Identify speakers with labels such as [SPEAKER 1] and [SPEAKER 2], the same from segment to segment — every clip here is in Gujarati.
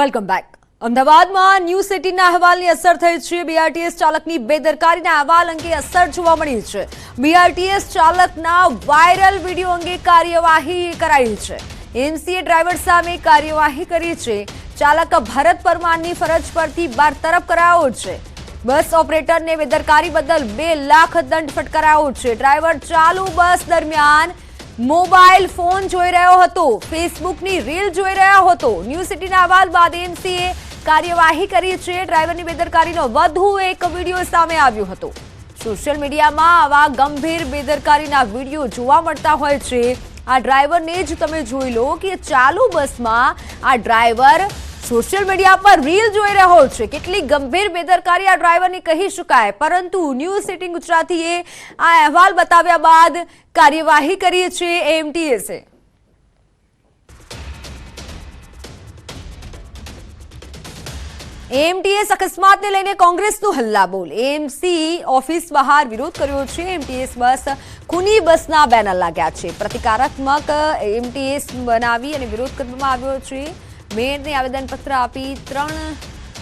[SPEAKER 1] વેલકમ બેક અમદાવાદમાં ન્યૂ સિટીના અહેવાલની અસર થઈ છે. બીઆરટીએસ ચાલકની બેદરકારીના અહેવાલ અંગે અસર જોવા મળી છે. બીઆરટીએસ ચાલકના વાયરલ વીડિયો અંગે કાર્યવાહી કરાઈ છે. એમસીએ ડ્રાઈવર સામે કાર્યવાહી કરી છે. ચાલક ભરત પરમારની ફરજ પરથી બરતરફ કરાયો છે. બસ ઓપરેટરને બેદરકારી બદલ બે લાખ દંડ ફટકારાયો છે. ડ્રાઈવર ચાલુ બસ દરમિયાન મોબાઈલ ફોન જોઈ રહ્યો હતો. ફેસબુકની રીલ જોઈ રહ્યો હતો. ન્યૂ સિટીના અહેવાલ બાદ એમસીએ કાર્યવાહી કરી છે. ડ્રાઈવરની બેદરકારીનો વધુ એક વીડિયો સામે આવ્યો હતો. સોશિયલ મીડિયામાં આવા ગંભીર બેદરકારીના વીડિયો જોવા મળતા હોય છે. આ ડ્રાઈવરને જ તમે જોઈ લો કે ચાલુ બસમાં આ ડ્રાઈવર સોશિયલ મીડિયા પર રીલ જોઈ રહ્યો છે. કેટલી ગંભીર બેદરકારી આ ડ્રાઈવરની કહી શકાય. પરંતુ ન્યૂઝ સિટી ગુજરાતીએ આ અહેવાલ બતાવ્યા બાદ કાર્યવાહી કરી છે એમટીએસે એમટીએસ અકસ્માતને લઈને કોંગ્રેસનું હલ્લાબોલ. એમસી ઓફિસ બહાર વિરોધ કર્યો છે. એમટીએસ બસ ખૂની બસના બેનર લાગ્યા છે. પ્રતિકારાત્મક એમટીએસ બનાવી અને વિરોધ કરવામાં આવ્યો છે. મેયરને આવેદનપત્ર આપી ત્રણ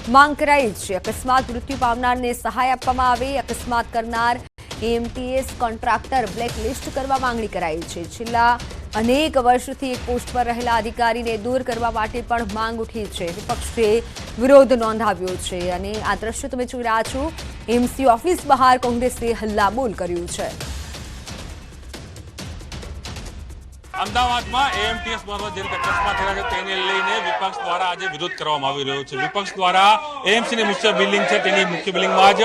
[SPEAKER 1] માંગ કરાઈ છે. અકસ્માત મૃત્યુ પામનારને સહાય આપવામાં આવે. અકસ્માત કરનાર એમટીએસ કોન્ટ્રાક્ટર બ્લેકલિસ્ટ કરવા માંગણી કરાઈ છે. છેલ્લા અનેક વર્ષથી એક પોસ્ટ પર રહેલા અધિકારીને દૂર કરવા માટે પણ માંગ ઉઠી છે. વિપક્ષે વિરોધ નોંધાવ્યો છે અને આ દ્રશ્ય તમે જોઈ રહ્યા છો. એમસી ઓફિસ બહાર કોંગ્રેસે હલ્લાબોલ કર્યું છે.
[SPEAKER 2] અમદાવાદમાં એએમટીએસ દ્વારા જે રીતે અકસ્માત થયા છે તેને લઈને વિપક્ષ દ્વારા આજે વિરોધ કરવામાં આવી રહ્યો છે. વિપક્ષ દ્વારા એએમસી ની મુખ્ય બિલ્ડિંગ છે તેની મુખ્ય બિલ્ડિંગમાં જ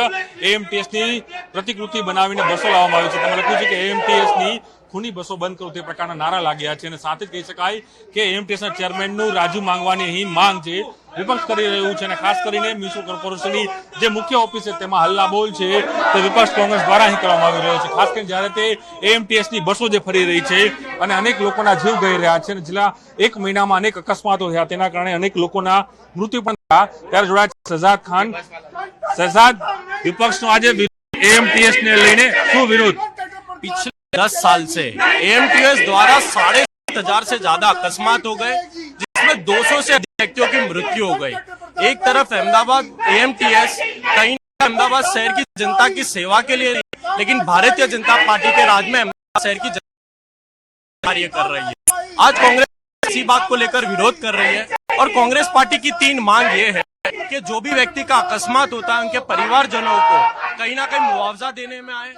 [SPEAKER 2] એએમટીએસની પ્રતિકૃતિ બનાવીને બસો લાવવામાં આવી છે. તેમાં લખ્યું છે કે એએમટીએસની ખૂની બસો બંધ કરો તે પ્રકારના નારા લાગ્યા છે અને સાથે જ કહી શકાય કે એએમટીએસ ના ચેરમેનનું રાજુ માંગવાની અહીં માંગ છે વિપક્ષ કરી રહ્યું છે અને ખાસ કરીને મ્યુનિસિપલ કોર્પોરેશનની જે મુખ્ય ઓફિસ છે તેમાં હલ્લાબોલ છે તે વિપક્ષ કોંગ્રેસ દ્વારા અહીં કરવામાં આવી રહ્યો છે ખાસ કરીને જ્યારે તે એએમટીએસ ની બસો જે ફરી રહી છે અને અનેક લોકોના જીવ ગઈ રહ્યા છે અને છેલ્લા એક મહિનામાં અનેક અકસ્માતો થયા તેના કારણે અનેક લોકોના મૃત્યુ પણ થયા ત્યારે જોડાયા છે શહજાદ ખાન શહજાદ વિપક્ષનો આજે એએમટીએસ ને લઈને શું વિરોધ
[SPEAKER 3] पिछले दस साल से एएमटीएस द्वारा साढ़े सात हजार से ज्यादा अकस्मात हो गए जिसमें 200 से अधिक व्यक्तियों की मृत्यु हो गई। एक तरफ़ अहमदाबाद एएमटीएस कहीं अहमदाबाद शहर की जनता की सेवा के लिए लेकिन भारतीय जनता पार्टी के राज में अहमदाबाद शहर की जनता कार्य कर रही है। आज कांग्रेस इसी बात को लेकर विरोध कर रही है और कांग्रेस पार्टी की तीन मांग ये है। जो भी व्यक्ति का अकस्मात होता है उनके परिवारजनों को कहीं ना कहीं मुआवजा देने में आए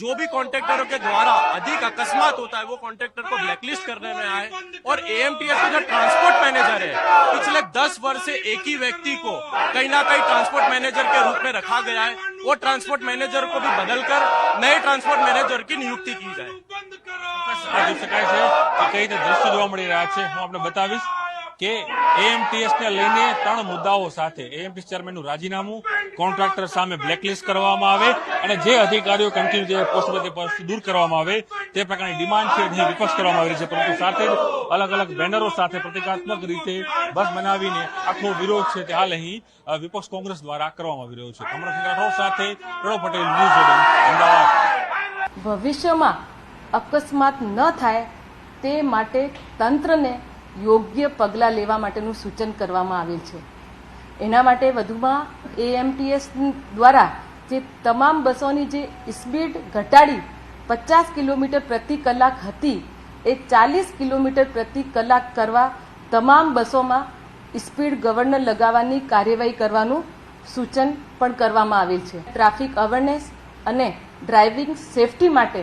[SPEAKER 3] जो भी कॉन्ट्रेक्टरों के द्वारा अधिक अकस्मात होता है वो कॉन्ट्रेक्टर को ब्लैकलिस्ट करने में आए और एएमटीएस के जो ट्रांसपोर्ट मैनेजर है पिछले 10 वर्ष से एक ही व्यक्ति को कहीं ना कहीं ट्रांसपोर्ट मैनेजर के रूप में रखा गया है वो ट्रांसपोर्ट मैनेजर को भी बदलकर नए ट्रांसपोर्ट मैनेजर की नियुक्ति की जाए
[SPEAKER 2] આ જોઈ શકાય છે કે કઈ રીતે દ્રશ્ય જોવા મળી રહ્યા છે હું આપને બતાવીશ કે એએમટીએસ ને લઈને ત્રણ મુદ્દાઓ સાથે એએમટીએસ ચેરમેનનું રાજીનામું કોન્ટ્રાક્ટર સામે બ્લેકલિસ્ટ કરવામાં આવે અને જે અધિકારીઓ કન્ટિન્યુ પોસ્ટ પર દૂર કરવામાં આવે, તે પ્રકારની ડિમાન્ડ છે જે વિપક્ષ કરવામાં આવી રહી છે. પરંતુ સાથે જ અલગ અલગ બેનરો સાથે પ્રતિકાત્મક રીતે બસ બનાવીને આખો વિરોધ છે તે હાલ અહીં વિપક્ષ કોંગ્રેસ દ્વારા કરવામાં આવી રહ્યો છે. અમરસિંહ રાઠોડ સાથે પ્રણવ પટેલ, ન્યૂઝ અમદાવાદ.
[SPEAKER 4] ભવિષ્યમાં અકસ્માત ન થાય તે માટે તંત્રને યોગ્ય પગલાં લેવા માટેનું સૂચન કરવામાં આવેલ છે. એના માટે વધુમાં એએમટીએસ દ્વારા જે તમામ બસોની જે સ્પીડ ઘટાડી પચાસ કિલોમીટર પ્રતિ કલાક હતી, એ ચાલીસ કિલોમીટર પ્રતિ કલાક કરવા તમામ બસોમાં સ્પીડ ગવર્નર લગાવવાની કાર્યવાહી કરવાનું સૂચન પણ કરવામાં આવેલ છે. ટ્રાફિક અવેરનેસ અને ડ્રાઇવિંગ સેફટી માટે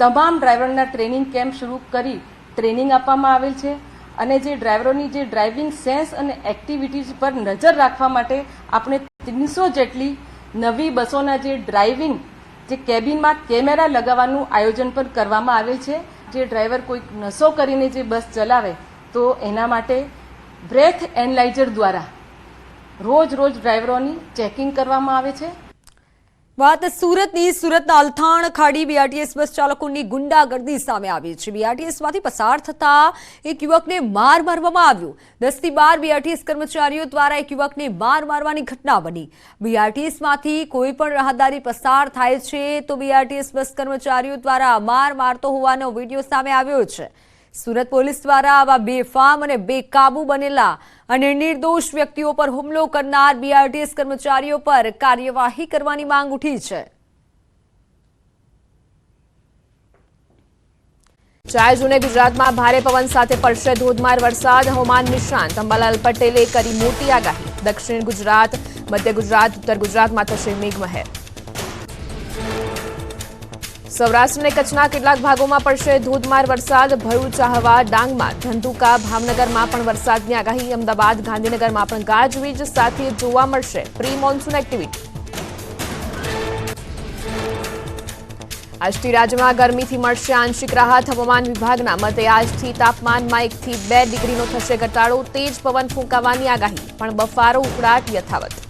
[SPEAKER 4] તમામ ડ્રાઈવરના ટ્રેનિંગ કેમ્પ શરૂ કરી ટ્રેનિંગ આપવામાં આવેલ છે. અને જે ડ્રાઈવરોની જે ડ્રાઇવિંગ સેન્સ અને એક્ટિવિટીઝ પર નજર રાખવા માટે આપણે ત્રણસો જેટલી નવી બસોના જે ડ્રાઇવિંગ, જે કેબિનમાં કેમેરા લગાવવાનું આયોજન પણ કરવામાં આવેલ છે. જે ડ્રાઈવર કોઈક નશો કરીને જે બસ ચલાવે, તો એના માટે બ્રેથ એનલાઇઝર દ્વારા રોજ રોજ ડ્રાઈવરોની ચેકિંગ કરવામાં આવે છે.
[SPEAKER 1] વાત સુરતની, સુરતના અલથાણ ખાડી બીઆરટીએસ બસ ચાલકોની ગુંડાગર્દી સામે આવી છે. બીઆરટીએસમાંથી પસાર થતા એક યુવકને માર મારવામાં આવ્યો. દસથી બાર બીઆરટીએસ કર્મચારીઓ દ્વારા એક યુવકને માર મારવાની ઘટના બની. બીઆરટીએસમાંથી કોઈ પણ રાહદારી પસાર થાય છે તો બીઆરટીએસ બસ કર્મચારીઓ દ્વારા માર મારતો હોવાનો વીડિયો સામે આવ્યો છે.
[SPEAKER 5] સુરત પોલીસ દ્વારા આવા બેફામ અને બેકાબુ બનેલા અને નિર્દોષ વ્યક્તિઓ પર હુમલો કરનાર બીઆરટીએસ કર્મચારીઓ પર કાર્યવાહી કરવાની માંગ ઉઠી છે. ચાર જૂને ગુજરાતમાં ભારે પવન સાથે પડશે ધોધમાર વરસાદ. હવામાન નિષ્ણાંત અંબાલાલ પટેલે કરી મોટી આગાહી. દક્ષિણ ગુજરાત, મધ્ય ગુજરાત, ઉત્તર ગુજરાતમાં થશે મેઘમહેર. સૌરાષ્ટ્ર અને કચ્છના કેટલાક ભાગોમાં પડશે ધોધમાર વરસાદ, ભરૂચ ચાહવા ડાંગમાં, ધંધુકા, ભાવનગરમાં પણ વરસાદની આગાહી, અમદાવાદ, ગાંધીનગરમાં પણ ગાજવીજ સાથે જોવા મળશે પ્રી મોન્સૂન એક્ટિવિટી. આજથી રાજ્યમાં ગરમીથી મળશે આંશિક રાહત, હવામાન વિભાગના મતે આજથી તાપમાનમાં એકથી બે ડિગ્રીનો થશે ઘટાડો, તેજ પવન ફૂંકાવાની આગાહી, પણ બફારો ઉકળાટ યથાવત.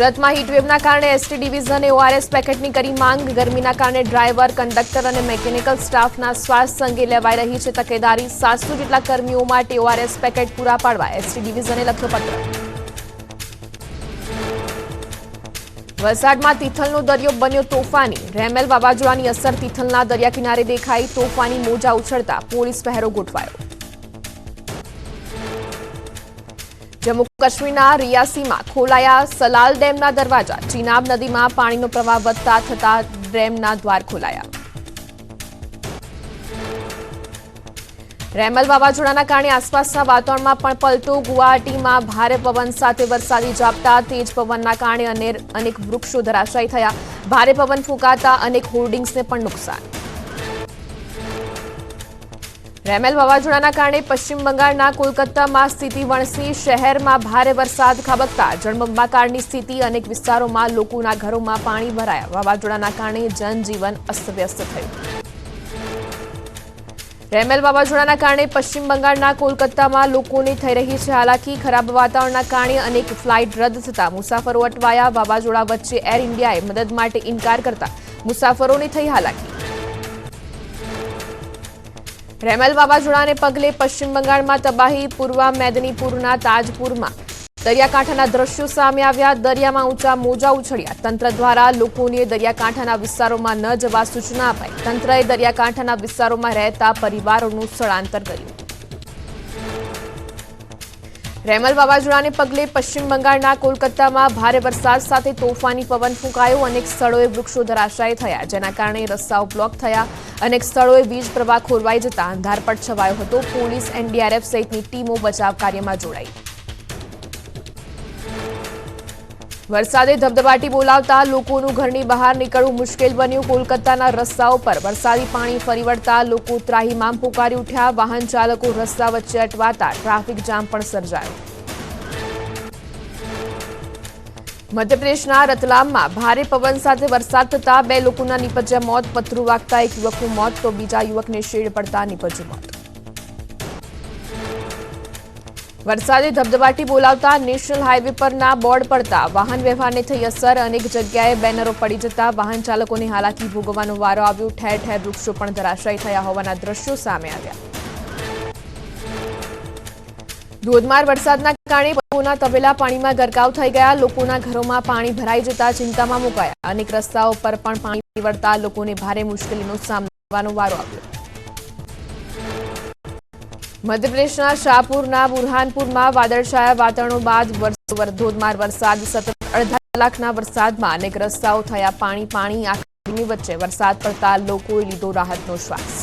[SPEAKER 5] સુરતમાં હીટવેવના કારણે એસટી ડિવિઝને ઓઆરએસ પેકેટની કરી માંગ. ગરમીના કારણે ડ્રાઈવર કંડક્ટર અને મેકેનિકલ સ્ટાફના સ્વાસ્થ્ય અંગે લેવાઈ રહી છે તકેદારી. સાતસો જેટલા કર્મીઓ માટે ઓઆરએસ પેકેટ પૂરા પાડવા એસટી ડિવિઝને લખ્યો પત્ર. વલસાડમાં તિથલનો દરિયો બન્યો તોફાની. રેમેલ વાવાઝોડાની અસર તિથલના દરિયા કિનારે દેખાઈ. તોફાની મોજા ઉછળતા પોલીસ પહેરો ગોઠવાયો. જમ્મુ કાશ્મીરના રિયાસીમાં ખોલાયા સલાલ ડેમના દરવાજા. ચિનાબ નદીમાં પાણીનો પ્રવાહ વધતા થતા ડેમના દ્વાર ખોલાયા. રેમલ વાવાઝોડાના કારણે આસપાસના વાતાવરણમાં પણ પલટો. ગુવાહાટીમાં ભારે પવન સાથે વરસાદી ઝાપટા. તેજ પવનના કારણે અનેક વૃક્ષો ધરાશાયી થયા. ભારે પવન ફૂંકાતા અનેક હોર્ડિંગ્સને પણ નુકસાન. રેમેલ વાવાઝોડાના કારણે પશ્ચિમ બંગાળના કોલકાતામાં સ્થિતિ વણસી, શહેરમાં ભારે વરસાદ ખાબકતા. જળબંબાકારની સ્થિતિ અનેક વિસ્તારોમાં લોકોના ઘરોમાં પાણી ભરાયા. વાવાઝોડાના કારણે જનજીવન અસ્તવ્યસ્ત થયું. રેમેલ વાવાઝોડાના કારણે પશ્ચિમ બંગાળના કોલકાતામાં લોકોને થઈ રહી છે હાલાકી. ખરાબ વાતાવરણના કારણે અનેક ફ્લાઇટ રદ થતા. મુસાફરો અટવાયા. વાવાઝોડા વચ્ચે એર ઇન્ડિયાએ મદદ માટે ઇનકાર કરતા. મુસાફરોને થઈ હાલાકી. રેમેલ વાવાઝોડાને પગલે પશ્ચિમ બંગાળમાં તબાહી, પૂર્વ મેદનીપુરના તાજપુરમાં. દરિયાકાંઠાના દ્રશ્યો સામે આવ્યા. દરિયામાં ઊંચા મોજા ઉછળ્યા. તંત્ર દ્વારા લોકોને દરિયાકાંઠાના વિસ્તારોમાં ન જવા સૂચના અપાઈ. તંત્રએ દરિયાકાંઠાના વિસ્તારોમાં રહેતા પરિવારોનું સ્થળાંતર કર્યું. રેમલ વાવાઝોડાને પગલે પશ્ચિમ બંગાળના કોલકાતામાં ભારે વરસાદ સાથે તોફાની પવન ફૂંકાયો. અનેક સ્થળોએ વૃક્ષો ધરાશાયી થયા, જેના કારણે રસ્તાઓ બ્લોક થયા. અનેક સ્થળોએ વીજ પ્રવાહ ખોરવાઈ જતા અંધારપટ છવાયો હતો. પોલીસ, એનડીઆરએફ સહિતની ટીમો બચાવ કાર્યમાં જોડાઈ. વરસાદે ધબધબાટી બોલાવતા લોકોનું ઘરની બહાર નીકળવું મુશ્કેલ બન્યું. કોલકાતાના રસ્તાઓ પર વરસાદી પાણી ફરી વળતા લોકો ત્રાહીમામ પુકારી ઉઠ્યા. વાહન ચાલકો રસ્તા વચ્ચે અટવાતા. ટ્રાફિક જામ પણ સર્જાયો. મધ્યપ્રદેશના રતલામમાં ભારે પવન સાથે વરસાદ થતા બે લોકોના નીપજ્યા મોત. પથરું વાગતા એક યુવકનું મોત, તો બીજા યુવકને શેડ પડતા નીપજ્યું મોત. વરસાદે ધબધબાટી બોલાવતા નેશનલ હાઈવે પરના બોર્ડ પડતા વાહન વ્યવહારને થઈ અસર. અનેક જગ્યાએ બેનરો પડી જતા વાહન ચાલકોને હાલાકી ભોગવવાનો વારો આવ્યો. ઠેર ઠેર વૃક્ષો પણ ધરાશાયી થયા હોવાના દ્રશ્યો સામે આવ્યા. ધોધમાર વરસાદના કારણે પશુઓના તબેલા પાણીમાં ગરકાવ થઈ ગયા. લોકોના ઘરોમાં પાણી ભરાઈ જતા ચિંતામાં મુકાયા. અનેક રસ્તાઓ પર પણ પાણી વળતા લોકોને ભારે મુશ્કેલીનો સામનો કરવાનો વારો આવ્યો. મધ્યપ્રદેશના શાહપુરના બુરહાનપુરમાં વાદળછાયા વાતાવરણો બાદ ધોધમાર વરસાદ, સતત અડધા કલાકના વરસાદમાં અનેક રસ્તાઓ થયા પાણી પાણી, આખી વચ્ચે વરસાદ પડતા લોકોએ લીધો રાહતનો શ્વાસ.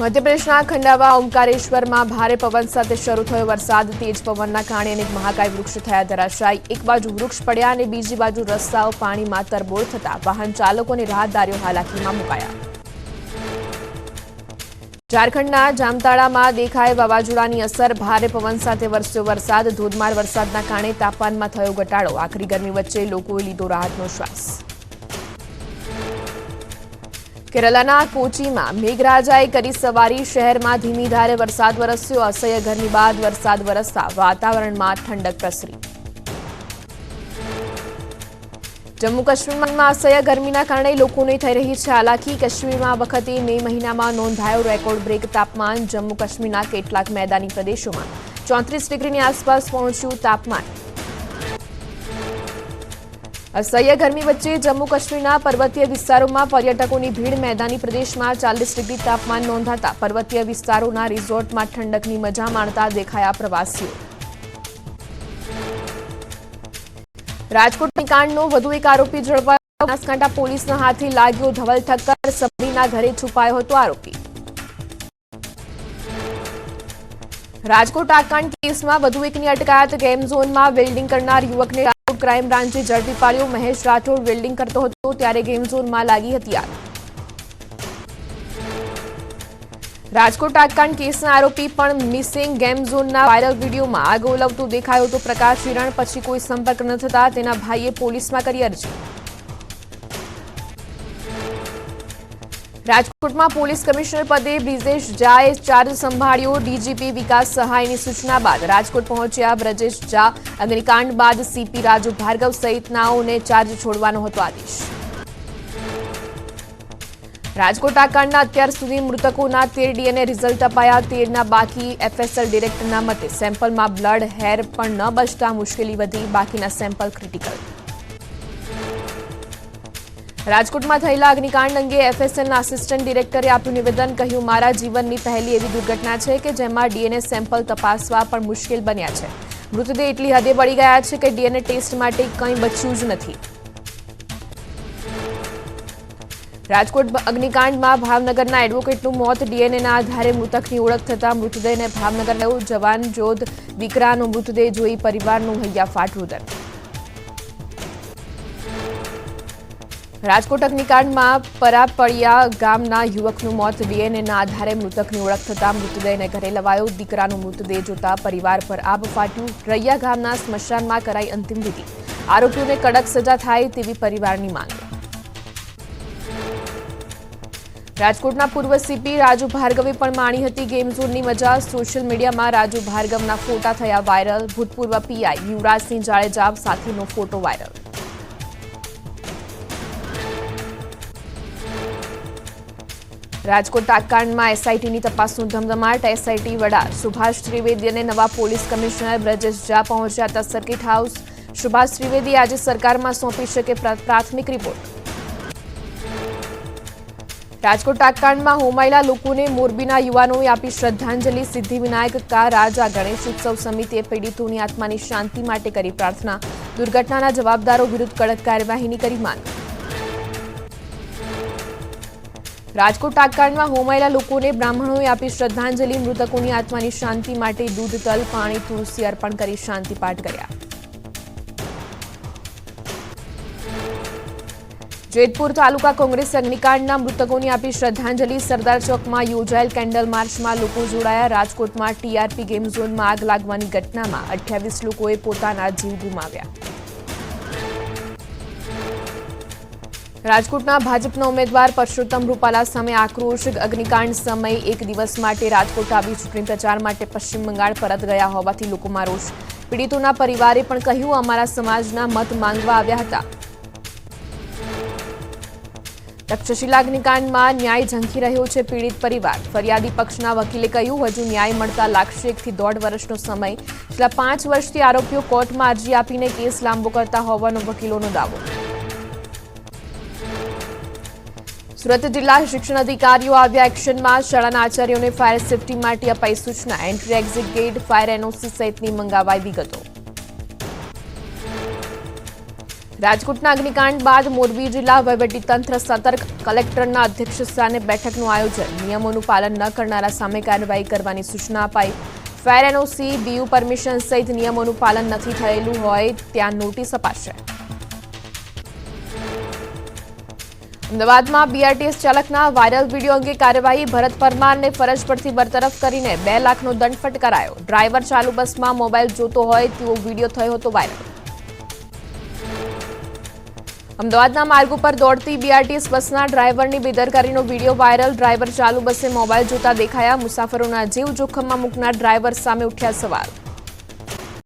[SPEAKER 5] મધ્યપ્રદેશના ખંડાવા ઓમકારેશ્વરમાં ભારે પવન સાથે શરૂ થયો વરસાદ. તેજ પવનના કારણે અનેક મહાકાય વૃક્ષ થયા ધરાશાયી. એક બાજુ વૃક્ષ પડ્યા અને બીજી બાજુ રસ્તાઓ પાણીમાં તરબોળ થતા વાહન ચાલકોને રાહતદારીઓ હાલાકીમાં મુકાયા. ઝારખંડના જામતાળામાં દેખાય વાવાઝોડાની અસર. ભારે પવન સાથે વરસ્યો વરસાદ. ધોધમાર વરસાદના કારણે તાપમાનમાં થયો ઘટાડો. આખરી ગરમી વચ્ચે લોકોએ લીધો રાહતનો શ્વાસ. કેરલાના કોચીમાં મેઘરાજાએ કરી સવારી. શહેરમાં ધીમી ધારે વરસાદ વરસ્યો. અસહ્ય ગરમી બાદ વરસાદ વરસતા વાતાવરણમાં ઠંડક પ્રસરી. જમ્મુ કાશ્મીરમાં અસહ્ય ગરમીના કારણે લોકોને થઈ રહી છે હાલાકી. કાશ્મીરમાં વખતે મે મહિનામાં નોંધાયો રેકોર્ડ બ્રેક તાપમાન જમ્મુ કાશ્મીરના કેટલાક મેદાની પ્રદેશોમાં. ચોત્રીસ ડિગ્રીની આસપાસ પહોંચ્યું તાપમાન. અસહ્ય ગરમી વચ્ચે જમ્મુ કાશ્મીરના પર્વતીય વિસ્તારોમાં પર્યટકોની ભીડ મેદાની પ્રદેશમાં ચાલીસ ડિગ્રી તાપમાન નોંધાતા પર્વતીય વિસ્તારોના રિઝોર્ટમાં ઠંડકની મજા માણતા દેખાયા પ્રવાસીઓ. રાજકોટ કાંડનો વધુ એક આરોપી ઝડપાયો. બનાસકાંઠા પોલીસના હાથે લાગ્યો ધવલ ઠક્કર. સબરીના ઘરે છુપાયો હતો આરોપી. રાજકોટ આકાંડ કેસમાં વધુ એકની અટકાયત. ગેમ ઝોનમાં વેલ્ડિંગ કરનાર યુવકને રાજકોટ ક્રાઇમ બ્રાન્ચે ઝડપી પાડ્યો. મહેશ રાઠોડ વેલ્ડિંગ કરતો હતો, ત્યારે ગેમ ઝોનમાં લાગી હતી આગ રાજકોટ આકાંડ કેસના આરોપી પણ મિસિંગ ગેમ ઝોનના વાયરલ વિડીયોમાં આગ ઓલવતું દેખાયો તો પ્રકાશ હિરણ પછી કોઈ સંપર્ક ન થતા તેના ભાઈએ પોલીસમાં કરી અરજી. રાજકોટમાં પોલીસ કમિશનર પદે બ્રિજેશ ઝાએ ચાર્જ સંભાળ્યો ડીજીપી વિકાસ સહાયની સૂચના બાદ રાજકોટ પહોંચ્યા બ્રજેશ ઝા, અગ્નિકાંડ બાદ સીપી રાજુ ભાર્ગવ સહિતનાઓને ચાર્જ છોડવાનો હતો આદેશ. રાજકોટ આકાંડના અત્યાર સુધી મૃતકોના તેર ડીએનએ રિઝલ્ટ અપાયા. તેરના બાકી એફએસએલ ડિરેક્ટરના મતે સેમ્પલમાં બ્લડ, હેર પણ ન બચતા મુશ્કેલી વધી. બાકીના સેમ્પલ ક્રિટિકલ. રાજકોટમાં થયેલા અગ્નિકાંડ અંગે એફએસએલના આસિસ્ટન્ટ ડિરેક્ટરે આપ્યું નિવેદન. કહ્યું, મારા જીવનની પહેલી એવી દુર્ઘટના છે કે જેમાં ડીએનએ સેમ્પલ તપાસવા પણ મુશ્કેલ બન્યા છે. મૃતદેહ એટલી હદે બળી ગયા છે કે ડીએનએ ટેસ્ટ માટે કંઈ બચ્યું જ નથી. રાજકોટ અગ્નિકાંડમાં ભાવનગરના એડવોકેટનું મોત, ડીએનએના આધારે મૃતકની ઓળખ થતાં મૃતદેહને ભાવનગર લેવું જવાન જોધ દીકરાનો મૃતદેહ જોઈ પરિવારનું હૈયા રુદન રાજકોટ અગ્નિકાંડમાં પરાપળિયા ગામના યુવકનું મોત, ડીએનએના આધારે મૃતકની ઓળખ થતાં મૃતદેહને ઘરે લવાયો. દીકરાનો મૃતદેહ જોતા પરિવાર પર આબ ફાટ્યું. રૈયા ગામના સ્મશાનમાં કરાઈ અંતિમ વિધિ. આરોપીઓને કડક સજા થાય તેવી પરિવારની માંગ. રાજકોટના પૂર્વ સીપી રાજુ ભાર્ગવે પણ માણી હતી ગેમ ઝોનની મજા. સોશિયલ મીડિયામાં રાજુ ભાર્ગવના ફોટા થયા વાયરલ. ભૂતપૂર્વ પીઆઈ યુવરાજસિંહ જાડેજા સાથેનો ફોટો વાયરલ. રાજકોટ આકાંડમાં એસઆઈટીની તપાસનું ધમધમાટ. એસઆઈટી વડા સુભાષ ત્રિવેદી અને નવા પોલીસ કમિશનર બ્રજેશ ઝા પહોંચ્યા હતા. સર્કિટ હાઉસ સુભાષ ત્રિવેદી આજે સરકારમાં સોંપી શકે પ્રાથમિક રિપોર્ટ. રાજકોટ ટાકાંડમાં હોમાયેલા લોકોને મોરબીના યુવાનોએ આપી શ્રદ્ધાંજલિ. સિદ્ધિવિનાયક કા રાજા ગણેશ ઉત્સવ સમિતિએ પીડિતોની આત્માની શાંતિ માટે કરી પ્રાર્થના. દુર્ઘટનાના જવાબદારો વિરુદ્ધ કડક કાર્યવાહીની કરી માંગ. રાજકોટ આકાંડમાં હોમાયેલા લોકોને બ્રાહ્મણોએ આપી શ્રદ્ધાંજલિ. મૃતકોની આત્માની શાંતિ માટે દૂધ તલ પાણી, તુલસી અર્પણ કરી શાંતિ પાઠ કર્યા. જેતપુર તાલુકા કોંગ્રેસ અગ્નિકાંડના મૃતકોની આપી શ્રદ્ધાંજલિ. સરદાર ચોકમાં યોજાયેલ કેન્ડલ માર્ચમાં લોકો જોડાયા. રાજકોટમાં ટીઆરપી ગેમ ઝોનમાં આગ લાગવાની ઘટનામાં અઠ્યાવીસ લોકોએ પોતાના જીવ ગુમાવ્યા. રાજકોટના ભાજપના ઉમેદવાર પરસોત્તમ રૂપાલા સામે આક્રોશ. અગ્નિકાંડ સમયે એક દિવસ માટે રાજકોટ આવી ચૂંટણી પ્રચાર માટે પશ્ચિમ બંગાળ પરત ગયા હોવાથી લોકોમાં રોષ. પીડિતોના પરિવારે પણ કહ્યું, અમારા સમાજના મત માંગવા આવ્યા હતા. તક્ષશિલા અગ્નિકાંડમાં ન્યાય ઝંખી રહ્યો છે પીડિત પરિવાર. ફરિયાદી પક્ષના વકીલે કહ્યું, હજુ ન્યાય મળતા લાગશે એકથી દોઢ વર્ષનો સમય. છેલ્લા પાંચ વર્ષથી આરોપીઓ કોર્ટમાં અરજી આપીને કેસ લાંબો કરતા હોવાનો વકીલોનો દાવો. સુરત જિલ્લા શિક્ષણ અધિકારીઓ આવ્યા એક્શનમાં. શાળાના આચાર્યોને ફાયર સેફટી માટે અપાઈ સૂચના. Entry exit gate fire NOC સહિતની મંગાવાઈ વિગતો. રાજકોટના અગ્નિકાંડ બાદ મોરબી જિલ્લા વહીવટીતંત્ર સતર્ક કલેક્ટરના અધ્યક્ષ સ્થાને બેઠકનું આયોજન. નિયમોનું પાલન ન કરનારા સામે કાર્યવાહી કરવાની સૂચના અપાઈ. ફેર એનઓસી બીયુ પરમિશન સહિત નિયમોનું પાલન નથી થયેલું હોય ત્યાં નોટિસ અપાશે. અમદાવાદમાં બીઆરટીએસ ચાલકના વાયરલ વીડિયો અંગે કાર્યવાહી ભરત પરમારને ફરજ પરથી બરતરફ કરીને બે લાખનો દંડ ફટકારાયો. ડ્રાઈવર ચાલુ બસમાં મોબાઈલ જોતો હોય તેવો વીડિયો થયો હતો વાયરલ. અમદાવાદના માર્ગ ઉપર દોડતી બીઆરટીએસ બસના ડ્રાઈવરની બેદરકારીનો વીડિયો વાયરલ. ડ્રાઈવર ચાલુ બસે મોબાઈલ જોતા દેખાયા. મુસાફરોના જીવ જોખમમાં મૂકનાર ડ્રાઈવર સામે ઉઠ્યા સવાલ.